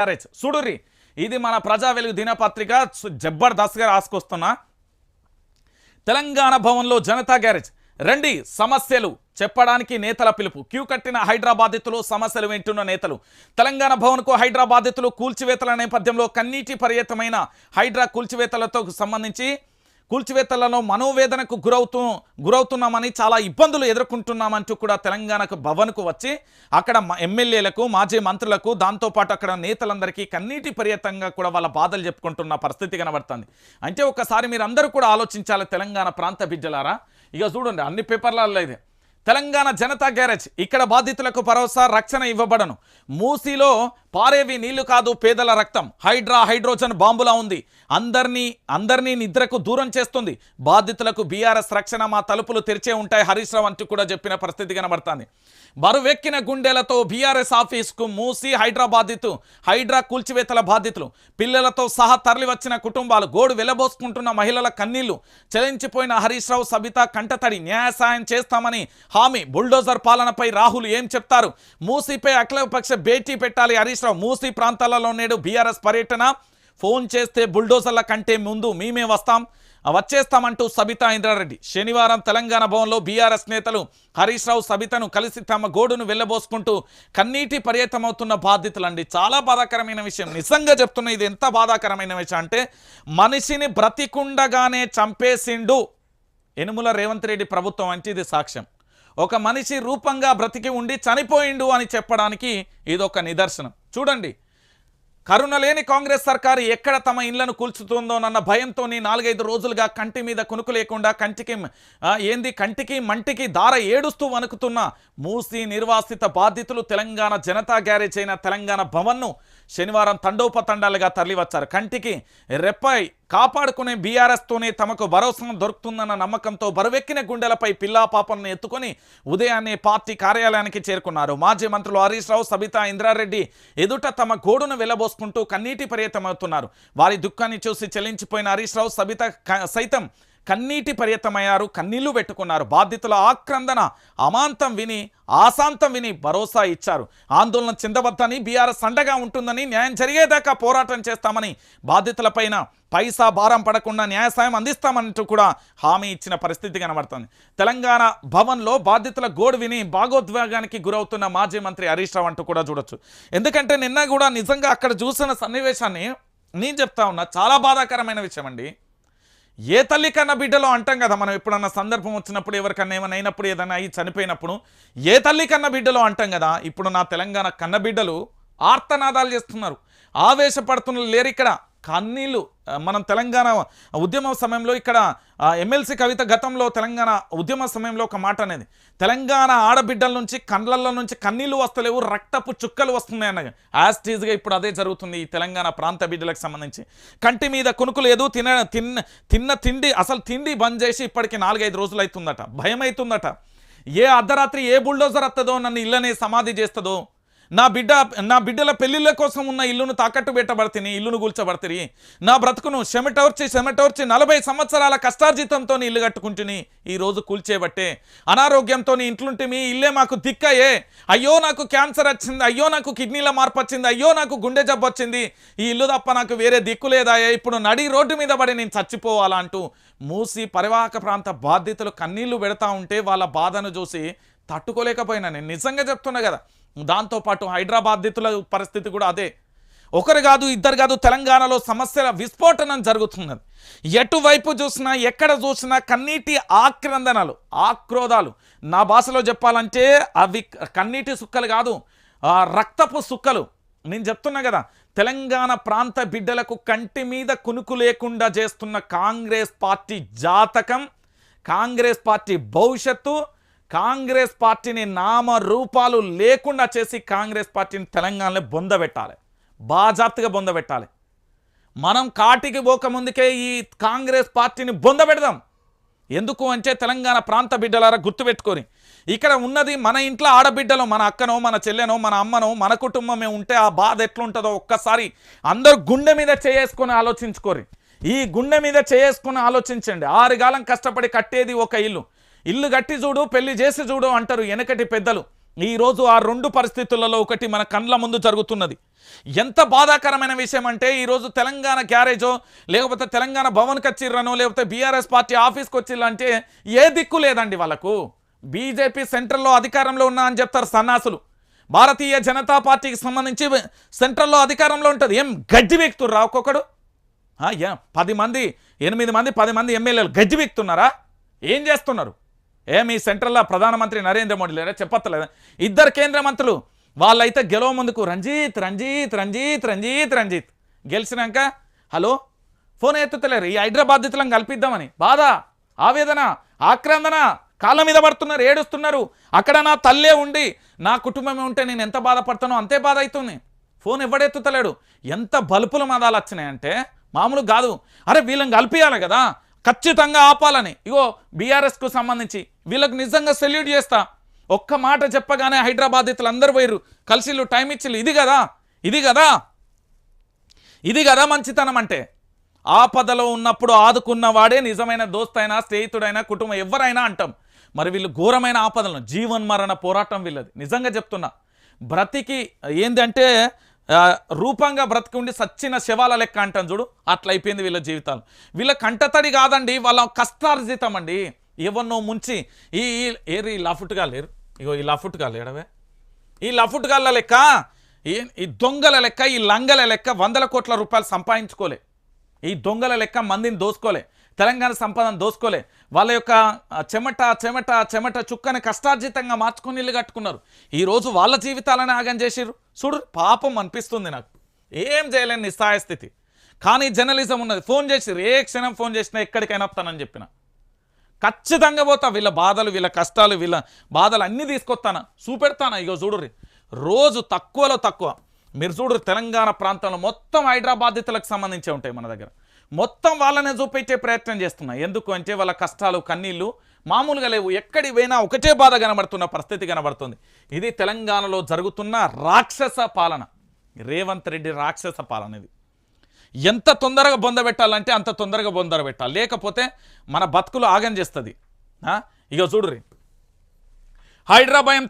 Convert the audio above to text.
Garage చూడుర్రి ఇది మన ప్రజా వెలుగు దినపత్రిక. సు- జబర్దస్త్గా రాసుకొస్తున్నా తెలంగాణ భవన్లో జనతా గ్యారేజ్. రండి సమస్యలు చెప్పడానికి నేతల పిలుపు. క్యూ కట్టిన హైదరాబాదితులు సమస్యలు వింటున్న నేతలు. తెలంగాణ భవన్కు హైదరాబాదితులు కూల్చివేతల నేపథ్యంలో కన్నీటి పర్యతమైన హైడ్రా కూల్చివేతలతో సంబంధించి కూల్చివేతలలో మనోవేదనకు గురవుతూ గురవుతున్నామని చాలా ఇబ్బందులు ఎదుర్కొంటున్నామంటూ కూడా తెలంగాణకు భవన్కు వచ్చి అక్కడ ఎమ్మెల్యేలకు మాజీ మంత్రులకు దాంతోపాటు అక్కడ నేతలందరికీ కన్నీటి పర్యతంగా కూడా వాళ్ళ బాధలు చెప్పుకుంటున్న పరిస్థితి కనబడుతుంది. అంటే ఒకసారి మీరు అందరూ కూడా ఆలోచించాలి తెలంగాణ ప్రాంత బిడ్డలారా. ఇక చూడండి అన్ని పేపర్లలో ఇది. తెలంగాణ జనతా గ్యారేజ్ ఇక్కడ బాధితులకు భరోసా రక్షణ ఇవ్వబడను. మూసీలో పారేవి నీళ్ళు కాదు పేదల రక్తం. హైడ్రా హైడ్రోజన్ బాంబులా ఉంది. అందరినీ అందరినీ నిద్రకు దూరం చేస్తుంది. బాధితులకు బీఆర్ఎస్ రక్షణ మా తలుపులు తెరిచే ఉంటాయి హరీష్ రావు అంటూ కూడా చెప్పిన పరిస్థితి కనబడుతుంది. బరువెక్కిన గుండెలతో బీఆర్ఎస్ ఆఫీస్కు మూసి హైదరాబాదితు హైడ్రా కూల్చివేతల బాధితులు. పిల్లలతో సహా తరలివచ్చిన కుటుంబాలు గోడు వెలబోసుకుంటున్న మహిళల కన్నీళ్ళు. చలించిపోయిన హరీష్ రావు సబిత కంటతడి న్యాయ సాయం చేస్తామని హామీ. బుల్డోజర్ పాలనపై రాహుల్ ఏం చెప్తారు? మూసీపై అఖిలపక్ష భేటీ పెట్టాలి హరీష్ రావు మూసీ ప్రాంతాలలో నేడు బీఆర్ఎస్ పర్యటన. ఫోన్ చేస్తే బుల్డోజర్ల కంటే ముందు మేమే వస్తాం. వచ్చేస్తామంటూ సబితా ఇంద్రారెడ్డి. శనివారం తెలంగాణ భవన్లో బీఆర్ఎస్ నేతలు హరీష్ రావు సబితను కలిసి తమ గోడును వెళ్ళబోసుకుంటూ కన్నీటి పర్యతమవుతున్న బాధితులండి చాలా బాధాకరమైన విషయం. నిజంగా చెప్తున్నా ఇది ఎంత బాధాకరమైన విషయం అంటే మనిషిని బ్రతికుండగానే చంపేసిండు ఎనుముల రేవంత్ రెడ్డి ప్రభుత్వం అంటే ఇది సాక్ష్యం. ఒక మనిషి రూపంగా బ్రతికి ఉండి చనిపోయిండు అని చెప్పడానికి ఇదొక నిదర్శనం. చూడండి కరుణ లేని కాంగ్రెస్ సర్కారు ఎక్కడ తమ ఇళ్ళను కూల్చుతుందోనన్న భయంతో నాలుగైదు రోజులుగా కంటి మీద కునుకు లేకుండా కంటికి ఏంది కంటికి మంటికి దార ఏడుస్తూ వణుకుతున్న మూసి నిర్వాసిత బాధితులు తెలంగాణ జనతా గ్యారేజ్ అయిన తెలంగాణ భవన్ను శనివారం తండోపతండాలుగా తరలివచ్చారు. కంటికి రెప్పై కాపాడుకునే బీఆర్ఎస్తోనే తమకు భరోసా దొరుకుతుందన్న నమ్మకంతో బరువెక్కిన గుండెలపై పిల్లా పాపలను ఎత్తుకొని ఉదయాన్నే పార్టీ కార్యాలయానికి చేరుకున్నారు. మాజీ మంత్రులు హరీష్ రావు సబితా ఇంద్రారెడ్డి ఎదుట తమ గోడును వెలబోసుకుంటూ కన్నీటి పర్యతమవుతున్నారు. వారి దుఃఖాన్ని చూసి చెల్లించిపోయిన హరీష్ రావు సబిత క- సైతం కన్నీటి పర్యతమయ్యారు కన్నీళ్ళు పెట్టుకున్నారు. బాధితుల ఆక్రందన అమాంతం విని ఆశాంతం విని భరోసా ఇచ్చారు. ఆందోళన చెందవద్దని బీఆర్ఎస్ అండగా ఉంటుందని న్యాయం జరిగేదాకా పోరాటం చేస్తామని బాధితులపైన పైసా భారం పడకుండా న్యాయ సాయం అందిస్తామంటూ కూడా హామీ ఇచ్చిన పరిస్థితి కనబడుతుంది. తెలంగాణ భవన్లో బాధితుల గోడు విని భాగోద్వేగానికి గురవుతున్న మాజీ మంత్రి హరీష్ రావు అంటూ కూడా చూడొచ్చు. ఎందుకంటే నిన్న కూడా నిజంగా అక్కడ చూసిన సన్నివేశాన్ని నేను చెప్తా ఉన్నా చాలా బాధాకరమైన విషయం అండి. ఏ తల్లి కన్న బిడ్డలో అంటాం కదా మనం ఎప్పుడన్నా సందర్భం వచ్చినప్పుడు ఎవరికన్నా ఏమైనా అయినప్పుడు ఏదైనా అయి చనిపోయినప్పుడు ఏ తల్లి కన్న బిడ్డలో అంటాం కదా ఇప్పుడు నా తెలంగాణ కన్న బిడ్డలు ఆర్తనాదాలు చేస్తున్నారు. ఆవేశపడుతున్న లేరు ఇక్కడ. కన్నీళ్ళు మనం తెలంగాణ ఉద్యమ సమయంలో ఇక్కడ ఎమ్మెల్సీ కవిత గతంలో తెలంగాణ ఉద్యమ సమయంలో ఒక మాట అనేది తెలంగాణ ఆడబిడ్డల నుంచి కండ్లల్లో నుంచి కన్నీళ్ళు వస్తలేవు రక్తపు చుక్కలు వస్తున్నాయి అన్నగా యాస్టీజ్గా ఇప్పుడు అదే జరుగుతుంది ఈ తెలంగాణ ప్రాంత బిడ్డలకు సంబంధించి. కంటి మీద కునుకు లేదు తిన తిన్న తిన్న తిండి అసలు తిండి బంద్ చేసి ఇప్పటికి నాలుగైదు రోజులు అవుతుందట భయం అవుతుందట ఏ అర్ధరాత్రి ఏ బుల్డోజర్ వస్తుందో నన్ను ఇళ్ళనే సమాధి చేస్తుందో నా బిడ్డ నా బిడ్డల పెళ్ళిళ్ళ కోసం ఉన్న ఇల్లును తాకట్టు పెట్టబడితే ఇల్లును కూల్చబడితే నా బ్రతుకును చెమటోర్చి చెమటోర్చి నలభై సంవత్సరాల కష్టార్జితంతో ఇల్లు కట్టుకుంటుని ఈరోజు కూల్చేబట్టే. అనారోగ్యంతో ఇంట్లుంటే మీ ఇల్లే మాకు దిక్కయే. అయ్యో నాకు క్యాన్సర్ వచ్చింది అయ్యో నాకు కిడ్నీల మార్పు వచ్చింది అయ్యో నాకు గుండె జబ్బు వచ్చింది ఈ ఇల్లు తప్ప నాకు వేరే దిక్కు లేదాయే ఇప్పుడు నడి రోడ్డు మీద పడి నేను చచ్చిపోవాలా అంటూ మూసి పరివాహక ప్రాంత బాధితులు కన్నీళ్ళు పెడతా ఉంటే వాళ్ళ బాధను చూసి తట్టుకోలేకపోయినా నేను. నిజంగా చెప్తున్నా కదా దాంతోపాటు హైదరాబాద్తుల పరిస్థితి కూడా అదే. ఒకరు కాదు ఇద్దరు కాదు తెలంగాణలో సమస్యల విస్ఫోటనం జరుగుతున్నది. ఎటువైపు చూసినా ఎక్కడ చూసినా కన్నీటి ఆక్రందనలు ఆక్రోధాలు. నా భాషలో చెప్పాలంటే అవి కన్నీటి సుక్కలు కాదు రక్తపు సుక్కలు. నేను చెప్తున్నా కదా తెలంగాణ ప్రాంత బిడ్డలకు కంటి మీద కునుకు లేకుండా చేస్తున్న కాంగ్రెస్ పార్టీ జాతకం కాంగ్రెస్ పార్టీ భవిష్యత్తు కాంగ్రెస్ పార్టీని నామ రూపాలు లేకుండా చేసి కాంగ్రెస్ పార్టీని తెలంగాణలో బొందబెట్టాలి బాజాప్తుగా బొందబెట్టాలి మనం కాటికి పోకముందుకే ఈ కాంగ్రెస్ పార్టీని బొందబెడదాం ఎందుకు అంటే తెలంగాణ ప్రాంత బిడ్డలారా గుర్తుపెట్టుకొని ఇక్కడ ఉన్నది మన ఇంట్లో ఆడబిడ్డలో మన అక్కనో మన చెల్లెనో మన అమ్మనో మన కుటుంబమే ఉంటే ఆ బాధ ఎట్లుంటుందో ఒక్కసారి అందరూ గుండె మీద చేసుకొని ఆలోచించుకోరు. ఈ గుండె మీద చేసుకొని ఆలోచించండి. ఆరుగాలం కష్టపడి కట్టేది ఒక ఇల్లు. ఇల్లు కట్టి చూడు పెళ్ళి చేసి చూడు అంటారు వెనకటి పెద్దలు. ఈరోజు ఆ రెండు పరిస్థితులలో ఒకటి మన కండ్ల ముందు జరుగుతున్నది. ఎంత బాధాకరమైన విషయం అంటే ఈరోజు తెలంగాణ గ్యారేజో లేకపోతే తెలంగాణ భవన్కి వచ్చిర్రనో లేకపోతే బీఆర్ఎస్ పార్టీ ఆఫీస్కి వచ్చిర్రంటే ఏ దిక్కు లేదండి వాళ్ళకు. బీజేపీ సెంట్రల్లో అధికారంలో ఉన్నా అని చెప్తారు సన్నాసులు. భారతీయ జనతా పార్టీకి సంబంధించి సెంట్రల్లో అధికారంలో ఉంటుంది. ఏం గడ్డి వ్యక్తుర్రా ఒక్కొక్కడు? యా పది మంది ఎనిమిది మంది పది మంది ఎమ్మెల్యేలు గడ్డి వ్యక్తున్నారా ఏం చేస్తున్నారు? ఏ మీ సెంట్రల్లో ప్రధానమంత్రి నరేంద్ర మోడీ లేరా? చెప్పట్లేదు? ఇద్దరు కేంద్ర మంత్రులు వాళ్ళైతే గెలవ ముందుకు. రంజిత్ రంజిత్ రంజిత్ రంజిత్ రంజిత్. గెలిచినాక హలో ఫోన్ ఎత్తుతలేరు. ఈ హైదరాబాద్యులను కల్పిద్దామని. బాధ ఆవేదన ఆక్రందన. కాళ్ళ మీద పడుతున్నారు ఏడుస్తున్నారు. అక్కడ నా తల్లే ఉండి నా కుటుంబమే ఉంటే నేను ఎంత బాధపడతానో అంతే బాధ అవుతుంది ఫోన్ ఎవడెత్తుతలేడు? ఎంత బలుపుల మదాలు వచ్చినాయంటే మామూలు కాదు. అరే వీళ్ళని కలిపియాలి కదా. ఖచ్చితంగా ఆపాలని. ఇగో బీఆర్ఎస్కు సంబంధించి వీళ్ళకు నిజంగా సెల్యూట్ చేస్తా. ఒక్క మాట చెప్పగానే హైదరాబాద్ ఇతలు అందరు పోయిరు కలిసిళ్ళు టైం ఇచ్చిళ్ళు ఇది కదా? ఇది కదా? ఇది కదా మంచితనం అంటే. ఆపదలో ఉన్నప్పుడు ఆదుకున్న వాడే నిజమైన దోస్తైనా స్నేహితుడైనా కుటుంబం ఎవరైనా అంటాం. మరి వీళ్ళు ఘోరమైన ఆపదలను జీవన్ మరణ పోరాటం వీళ్ళది. నిజంగా చెప్తున్నా. బ్రతికి ఏంటంటే రూపంగా బ్రతికి ఉండి సచ్చిన శవాల లెక్క అంటాను చూడు. అట్లా అయిపోయింది వీళ్ళ జీవితాలు. వీళ్ళ కంటతడి కాదండి వాళ్ళ కష్టార్జితం అండి ఎవరినో ముంచి ఈ ఈ- ఏరి ఈ లఫుట్గా లేరు ఇగో ఈ లఫుట్గా లేడవే ఈ లఫుట్గాళ్ళ లెక్క ఈ ఈ దొంగల లెక్క ఈ లంగల లెక్క వందల కోట్ల రూపాయలు సంపాదించుకోలే. ఈ దొంగల లెక్క మందిని దోసుకోలే. తెలంగాణ సంపదను దోసుకోలే. వాళ్ళ యొక్క చెమట చెమట చెమట చుక్కని కష్టార్జితంగా మార్చుకొని ఇల్లు కట్టుకున్నారు. ఈరోజు వాళ్ళ జీవితాలను ఆగం చేసిరు చూడు పాపం అనిపిస్తుంది నాకు. ఏం చేయలేని నిస్సాయ స్థితి. కానీ జర్నలిజం ఉన్నది. ఫోన్ చేసి ఏ క్షణం ఫోన్ చేసినా ఎక్కడికైనా వస్తానని చెప్పిన. ఖచ్చితంగా పోతా. వీళ్ళ బాధలు వీళ్ళ కష్టాలు వీళ్ళ బాధలు అన్నీ తీసుకొస్తానా. చూపెడతాను. ఇగో చూడుర్రి. రోజు తక్కువలో తక్కువ. మీరు చూడరు తెలంగాణ ప్రాంతంలో మొత్తం హైదరాబాధితులకు సంబంధించి ఉంటాయి మన దగ్గర. మొత్తం వాళ్ళనే చూపించే ప్రయత్నం చేస్తున్నా. ఎందుకు అంటే వాళ్ళ కష్టాలు కన్నీళ్ళు మామూలుగా లేవు. ఎక్కడి పోయినా ఒకటే బాధ కనబడుతున్న పరిస్థితి కనబడుతుంది. ఇది తెలంగాణలో జరుగుతున్న రాక్షస పాలన. రేవంత్ రెడ్డి రాక్షస పాలన ఇది. ఎంత తొందరగా బొందబెట్టాలంటే అంత తొందరగా బొందర పెట్టాలి. లేకపోతే మన బతుకులు ఆగం చేస్తుంది. ఇక చూడుర్రి. హైదరాబాద్తో